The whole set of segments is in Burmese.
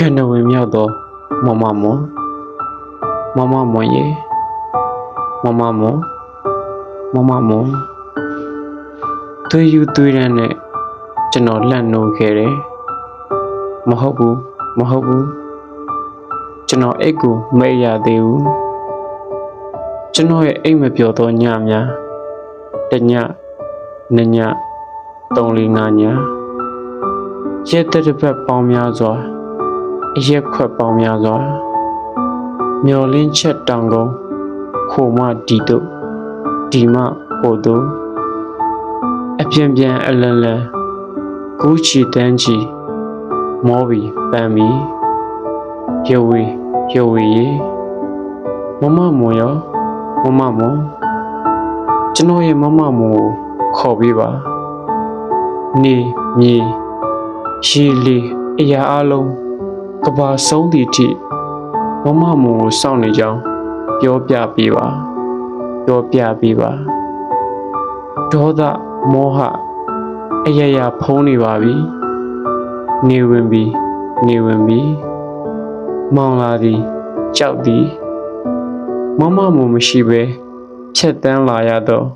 ကနဝင်မြောက်သောမမမွန်မမမွန်ရေမမမွန်မမမွန်သွေးယူသွေးရမ်းနဲ့ကျွန်တော်လှန့်နိုးခဲ့တယ်မဟုတ်ဘူးမဟုတ်ဘူးကျွန်တော်အိတ်ကိုမအိပ်ရသေးဘူးကျွန်တော်ရဲ့အိတ်မပြောသောညများတညနှစ်ညသုံးလေးငါညရက်တစ်ပတ်ပေါင်းများစွာအ ရက်ခွက်ပေါင်းများစွာမျောလင်းချက်တောင်ကုန်ခိုမဒီတို့ဒီမဟိုတို့အပြင်းပြန်အလန်လန်ကူးချီတန်းချီမောဘီပန်မီရုပ်ဝေးရုပ်ဝေးရေမမမွန်ရောမမမွန်ကျွန်တော်ရဲ့မမမွန်ကိုခေါ်ပေးပါနေမြေရေလီအရာအလုံး ကဘာဆုံးသည့်အထိမမမွန်ကိုစောင့်နေကြောင်းပြောပြပေးပါပြောပြပေးပါဒေါသမောဟအယယဖုံးနေပါပြီနေဝင်ပြီနေဝင်ပြီမောင်လာသည်ကြောက်သည်မမမွန်မရှိပဲဖြတ်တန်းလာရတော့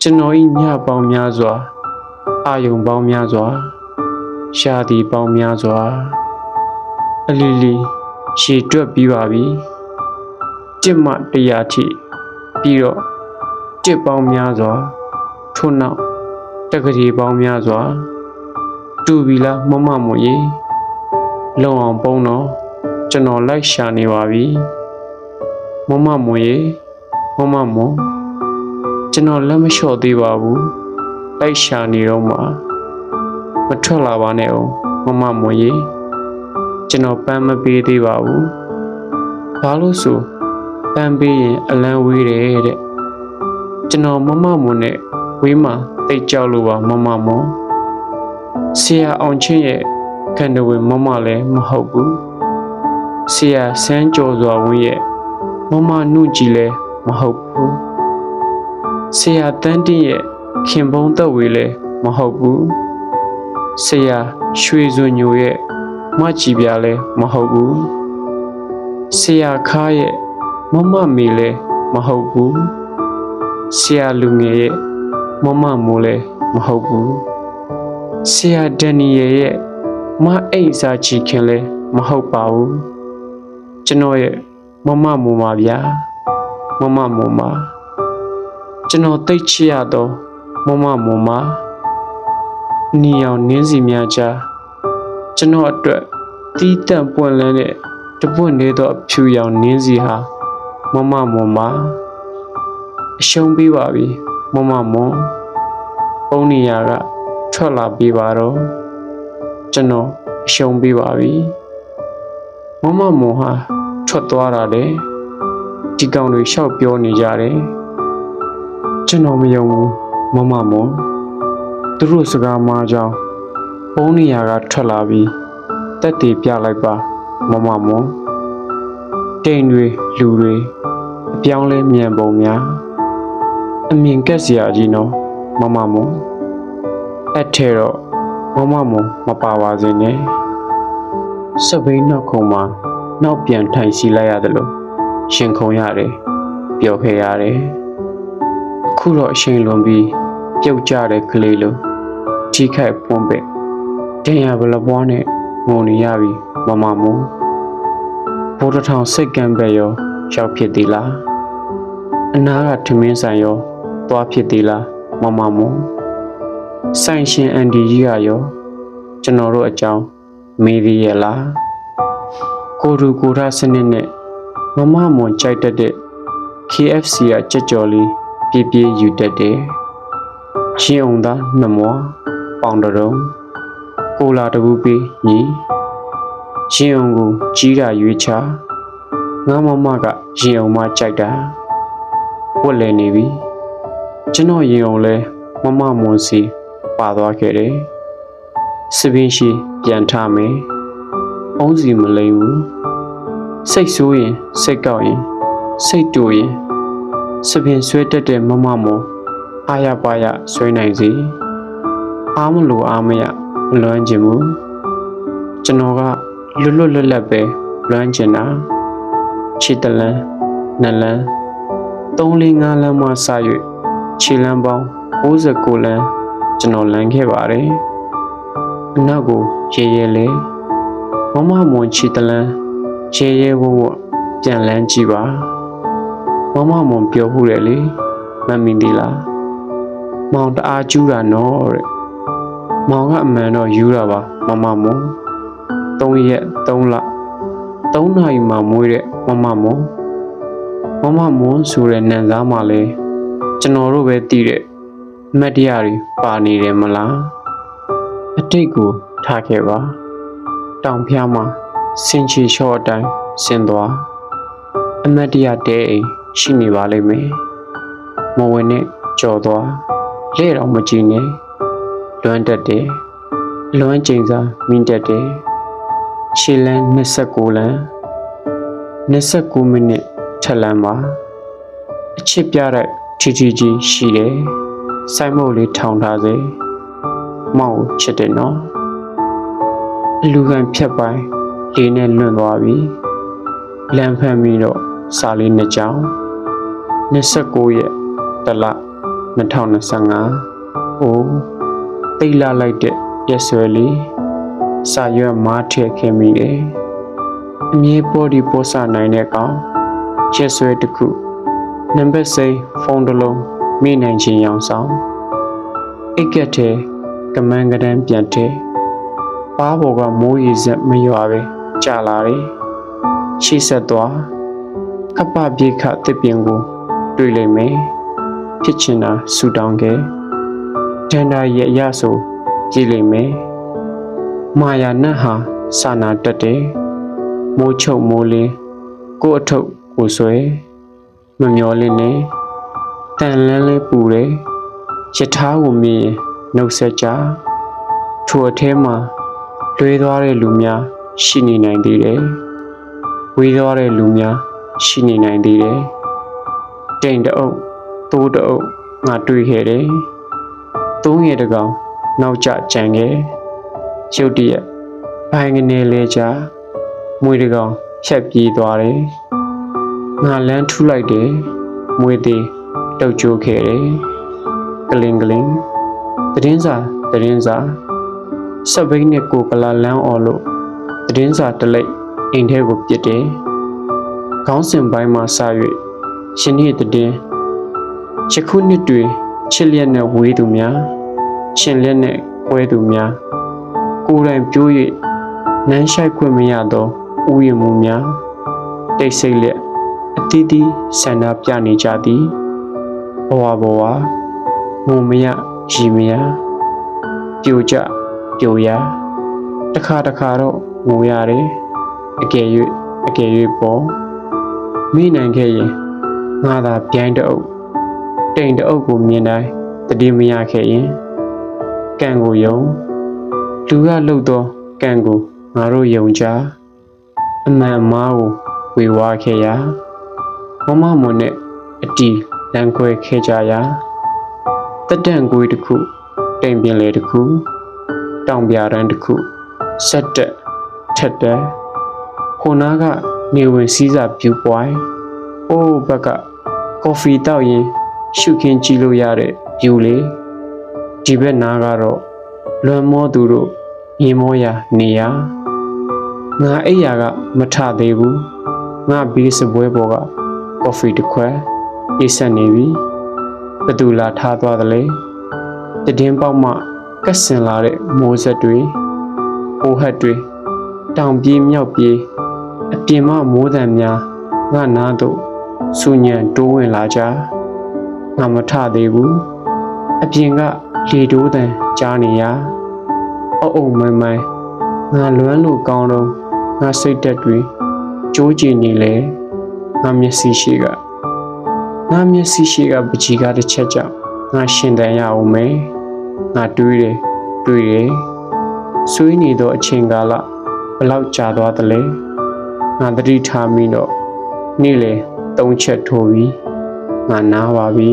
ကျွန်တော်ဤညပေါင်းများစွာအာယုံပေါင်းများစွာရှားသည်ပေါင်းများစွာ အလီလီရှည်တွက်ပြီးပါပြီတစ်မှတရာထိပြီးတော့တစ်ပေါင်းများစွာထို့နောက်တက္ကရီပေါင်းများစွာတူပြီလားမမမွေလုံအောင်ပုံတော့ကျွန်တော်လိုက်ရှာနေပါပြီမမမွေမမမွန်ကျွန်တော်လက်မလျှော့သေးပါဘူးလိုက်ရှာနေတော့မှမထွက်လာပါနဲ့အောင်မမမွေ ကျွန်တော်ပန်းမပေးသေးပါဘူးဘာလို့ဆိုပန်းပေးရင်အလံဝေးတယ်တဲ့ကျွန်တော်မမမွန်နဲ့ဝေးမှတိတ်ကြောက်လို့ပါမမမွန်ဆရာအောင်ချင်းရဲ့ခန္ဓာဝင်မမလည်းမဟုတ်ဘူးဆရာဆန်းကျော်စွာဝင်းရဲ့မမနှုတ်ကြည့်လည်းမဟုတ်ဘူးဆရာတန်းတင်းရဲ့ခင်ပုံးသက်ဝေလည်းမဟုတ်ဘူးဆရာရွှေစွညိုရဲ့ မကြည်ပြလည်းမဟုတ်ဘူးဆရာခါရဲ့မမမေလည်းမဟုတ်ဘူးဆရာလူငယ်ရဲ့မမမိုးလည်းမဟုတ်ဘူးဆရာဒန်နီယယ်ရဲ့မအိတ်စာချီခင်လည်းမဟုတ်ပါဘူးကျွန်တော်ရဲ့မမမိုးပါဗျာမမမိုးပါကျွန်တော်တိတ်ချရတော့မမမိုးပါနီအောင်နင်းစီများချာ ကျွန်တော်အတွက်တီးတန့်ပွင့်လန်းတဲ့တပွင့်နေသောအဖြူရောင်နင်းစီဟာမမမွန်ပါအရှုံးပေးပါပြီမမမွန်ပုံနေရကထွက်လာပေးပါတော့ကျွန်တော်အရှုံးပေးပါပြီမမမွန်ဟာထွက်သွားတာလေဒီကောင်တွေရှောက်ပြောနေကြတယ်ကျွန်တော်မယုံဘူးမမမွန်သူတို့စကားမှားကြောင်း ပုံနေရကထွက်လာပြီးတက်တည်ပြလိုက်ပါမမမွန်တိမ်တွေလူတွေအပြောင်းလဲမြန်ပုံများအမြင်ကက်စရာကြီးနော်မမမွန်အဲ့ထဲတော့မမမွန်မပါပါစေနဲ့စပိန်နောက်ခုံမှာနောက်ပြန်ထိုင်စီလိုက်ရတယ်လို့ရှင်ခုံရတယ်ပျော်ခဲ့ရတယ်အခုတော့အချိန်လွန်ပြီးပြုတ်ကြတဲ့ကလေးလိုထိခိုက်ပွန်ပဲ တင်ရဘလပွားနဲ့ငုံနေရပြီမမမူဘိုးတစ်ထောင်စိတ်ကံပဲရောရောက်ဖြစ်သေးလားအနာကထမင်းဆိုင်ရောသွားဖြစ်သေးလားမမမူဆိုင်ရှင်အန်ဒီကြီးကရောကျွန်တော်တို့အကြောင်းမေးသေးရဲ့လားကိုရူကိုရစနစ်နဲ့မမမွန်ကြိုက်တတ်တဲ့ KFC ကကြက်ကြော်လေးပြည့်ပြည့်ယူတတ်တယ်ရှင်းအောင်သာနှမွားပေါင်တုံး ကိုလာတဘူးပေးညီရင်အောင်ကိုကြီးတာရွေးချငါမမကရင်အောင်မကြိုက်တာဝက်လဲနေပြီကျွန်တော်ရင်အောင်လဲမမမွန်စီပါသွားခဲ့တယ်စပင်းရှိပြန်ထမယ်အုံးစီမလိမ့်ဘူးစိတ်ဆိုးရင်စိတ်ကောက်ရင်စိတ်တူရင်စပင်းဆွဲတက်တဲ့မမမွန်အာရပါရဆွဲနိုင်စီအားမလို့အားမရ မလွမ်းကျင်ဘူးကျွန်တော်ကလွတ်လွတ်လပ်လပ်ပဲလွမ်းကျင်တာခြေတလန်းနှစ်လန်း3 4 5လမ်းမှစ၍ခြေလမ်းပေါင်း69လမ်းကျွန်တော်လမ်းခဲ့ပါတယ်အနောက်ကိုရေရဲလေမမမွန်ခြေတလန်းရေရဲဝဝပြန်လန်းကြည့်ပါမမမွန်ပြောမှုတယ်လေမမင်းဒီလားမောင်တအားကျူးတာနော်တဲ့ မောင်ကအမှန်တော့ယူတာပါမမမွန်3ရက်3လ3နာရီမှမွေးတဲ့မမမွန်မမမွန်ဆိုတဲ့နန်းသားမှလည်းကျွန်တော်တို့ပဲတည်တဲ့အမတ်တရားတွေပါနေတယ်မလားအတိတ်ကိုထားခဲ့ပါတောင်ဖျားမှာစင်ချီလျှော့အတိုင်းဆင်းသွားအမတ်တရားတဲအိမ်ရှိနေပါလိမ့်မယ်မဝင်နဲ့ကြော်သွားလဲ့တော့မကြည့်နဲ့ လွမ်းတက်တယ်လွမ်းကျိန်စာမြင့်တက်တယ်ခြေလန်း29လမ်း29မိနစ်ထက်လမ်းပါအချစ်ပြတဲ့ချီချီကြီးရှိတယ်စိုက်မုတ်လေးထောင်ထားစေမောက်ချစ်တယ်နော်အလူခံဖြတ်ပိုင်းလေးနဲ့လွင့်သွားပြီလမ်းဖမ်းပြီးတော့စာလေးနှစ်ကြောင်း29ရက်တလ2025အိုး တိတ်လာလိုက်တဲ့ရက်ဆွဲလေးစာရွက်မားထည့်ခဲ့မိတယ်အမြဲပေါ်ဒီပေါ်ဆနိုင်တဲ့ကောင်ရက်ဆွဲတစ်ခုနံပါတ်စိဖုန်းတစ်လုံးမိနိုင်ခြင်းရောင်ဆောင်အိတ်ကက်တဲ့ကမန်းကတန်းပြန်တဲ့ပါးပေါ်ကမိုးရေစက်မရွာပဲကြာလာတယ်ရှိဆက်သွားကပ္ပပြေခတစ်ပင်ကို တွေ့လိမ့်မယ်ဖြစ်ချင်တာဆူတောင်းခဲ့ ဒန္တာရဲ့အရဆိုကြည့်လိမ့်မယ်မာယာနတ်ဟာစာနာတက်တယ်မိုးချုပ်မိုးလင်းကို့အထုပ်ကိုဆွဲမမျောလင်းနဲ့တန်လန်းလဲပူတယ်ယထာကိုမြင်နှုတ်ဆက်ကြထိုအထဲမှာလွေးသွားတဲ့လူများရှိနေနိုင်သေးတယ်ဝေးသွားတဲ့လူများရှိနေနိုင်သေးတယ်တိမ်တအုပ်သိုးတအုပ်ငါတွေ့ခဲ့တယ် သုံးရတကောင်နောက်ကျကြံခဲ့ရုတ်တရက်ဘိုင်ကနေလဲကြမွေတကောင်ဖြတ်ပြေးသွားတယ်ငါလန်းထူလိုက်တယ်မွေသေးတုတ်ကျိုးခဲ့တယ်ကလင်ကလင်တည်င်းစာတည်င်းစာစက်ဘိန်းနဲ့ကိုကလာလန်းအော်လို့တည်င်းစာတလိပ်အိမ်ထဲကိုပြစ်တယ်ခေါင်းစဉ်ပိုင်းမှာစ၍ရှင်ရဲ့တည်င်းချခုနှစ်တွေ ချစ်လျက်နဲ့ဝေးသူများရှင်လျက်နဲ့ကွဲသူများကိုယ်တိုင်ပြိုး၍နန်းရှိုက်ခွင့်မရသောဥယျာဉ်မှုများတိတ်ဆိတ်လျက်အတီးတီးဆန္ဒပြနေကြသည်ဘဝဘဝငုံမရရီမရပြိုကျပြိုရတခါတခါတော့ငိုရတယ်အကယ်၍အကယ်၍ပေါ်မိနိုင်ခဲ့ရင်ငါသာပြိုင်တအုပ် တိမ်တအုပ်ကိုမြင်တိုင်းတတိမရခဲ့ရင်ကံကိုယုံလူကလှုပ်သောကံကိုငါတို့ယုံကြအမှန်အမှားကိုဝေဝါခဲ့ရမမမွန်နဲ့အတီလမ်းခွဲခဲ့ကြရာတက်တန့်ကွေးတစ်ခုတိမ်ပြင်းလေတစ်ခုတောင်ပြရန်တစ်ခုဆက်တက်ထက်တက်ခိုနာကနေဝင်စည်းစာပြူပွိုင်းအိုးဘက်ကကော်ဖီတောက်ရင် ရှုခင်းကြည့်လို့ရတဲ့ပြူလေးဒီဘက်နားကတော့လွန်မောသူတို့ရင်မောရာနေရာငါအိယာကမထသေးဘူးငါဘေးစပွဲပေါ်ကကော်ဖီတစ်ခွက်အေးဆက်နေပြီဘသူလာထားသွားသလဲတည်င်းပေါက်မှကက်စင်လာတဲ့မိုးဆက်တွေဟိုဟက်တွေတောင်ပြေးမြောက်ပြေးအပြင်မှမိုးတံများငါနာတို့စူညံတိုးဝင်လာကြ ငါမထသေးဘူးအပြင်ကလေတိုးတန်ကြားနေရအုပ်အုပ်မိုင်းမိုင်းငါလွမ်းလို့ကောင်းတော့ငါစိတ်တက်တွေကြိုးကြည်နေလေငါမျက်စိရှိကငါမျက်စိရှိကပကြီးကားတစ်ချက်ကြောင့်ငါရှင်တန်ရအောင်မယ်ငါတွေးတယ်တွေးတယ်ဆွေးနေသောအချိန်ကာလဘလောက်ကြာသွားသလဲငါတတိထားမိတော့နေ့လေသုံးချက်ထိုးပြီး ငါနားပါပြီ